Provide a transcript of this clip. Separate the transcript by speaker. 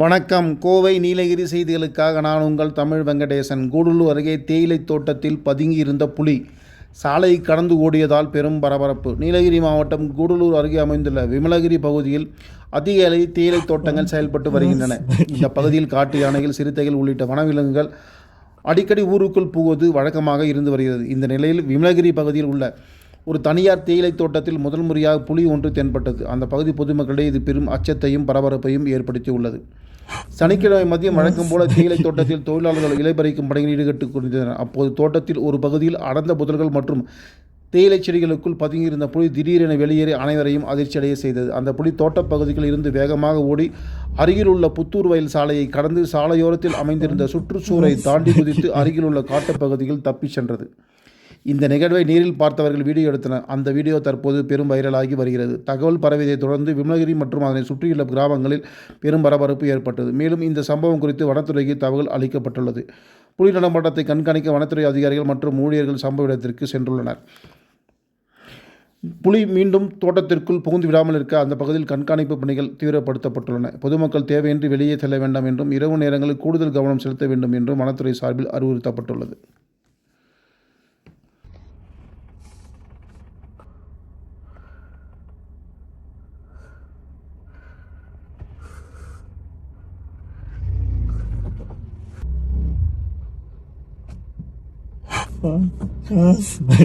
Speaker 1: வணக்கம். கோவை நீலகிரி செய்திகளுக்காக நான் உங்கள் தமிழ் வெங்கடேசன். கூடலூர் அருகே தேயிலை தோட்டத்தில் பதுங்கியிருந்த புலி. சாலை கடந்து ஓடியதால் பெரும் பரபரப்பு. நீலகிரி மாவட்டம் கூடலூர் அருகே அமைந்துள்ள விமலகிரி பகுதியில் அதிக அளவு தேயிலை தோட்டங்கள் செயல்பட்டு வருகின்றன. இந்த பகுதியில் காட்டு யானைகள் சிறுத்தைகள் உள்ளிட்ட வனவிலங்குகள் அடிக்கடி ஊருக்குள் புகுவது வழக்கமாக இருந்து வருகிறது. இந்த நிலையில் விமலகிரி பகுதியில் உள்ள ஒரு தனியார் தேயிலை தோட்டத்தில் முதல் முறையாக புலி ஒன்று தென்பட்டது. அந்த பகுதி பொதுமக்களிடையே இது பெரும் அச்சத்தையும் பரபரப்பையும் ஏற்படுத்தி உள்ளது சனிக்கிழமை மதியம் வழக்கம் போல தேயிலை தோட்டத்தில் தொழிலாளர்கள் இலைபறிக்கும் பணியில் ஈடுபட்டுக் கொண்டிருந்தனர். அப்போது தோட்டத்தில் ஒரு பகுதியில் அடர்ந்த புதல்கள் மற்றும் தேயிலை செடிகளுக்குள் பதுங்கியிருந்த புலி திடீரென வெளியேறி அனைவரையும் அதிர்ச்சியடைய செய்தது. அந்த புலி தோட்டப் பகுதியில் இருந்து வேகமாக ஓடி அருகில் உள்ள புத்தூர் வயல் சாலையை கடந்து சாலையோரத்தில் அமைந்திருந்த சுற்றுச்சூரை தாண்டி குதித்து அருகில் உள்ள காட்டுப் பகுதியில் தப்பிச் சென்றது. இந்த நிகழ்வை நேரில் பார்த்தவர்கள் வீடியோ எடுத்தனர். அந்த வீடியோ தற்போது பெரும் வைரலாகி வருகிறது. தகவல் பரவியதைத் தொடர்ந்து விமலகிரி மற்றும் அதனை சுற்றியுள்ள கிராமங்களில் பெரும் பரபரப்பு ஏற்பட்டது. மேலும் இந்த சம்பவம் குறித்து வனத்துறைக்கு தகவல் அளிக்கப்பட்டுள்ளது. புலி நடமாட்டத்தை கண்காணிக்க வனத்துறை அதிகாரிகள் மற்றும் ஊழியர்கள் சம்பவ இடத்திற்கு சென்றுள்ளனர். புலி மீண்டும் தோட்டத்திற்குள் புகுந்து விடாமல் இருக்க அந்த பகுதியில் கண்காணிப்பு பணிகள் தீவிரப்படுத்தப்பட்டுள்ளன. பொதுமக்கள் தேவையின்றி வெளியே செல்ல வேண்டாம் என்றும் இரவு நேரங்களில் கூடுதல் கவனம் செலுத்த வேண்டும் என்றும் வனத்துறை சார்பில் அறிவுறுத்தப்பட்டுள்ளது. Asla. Asla.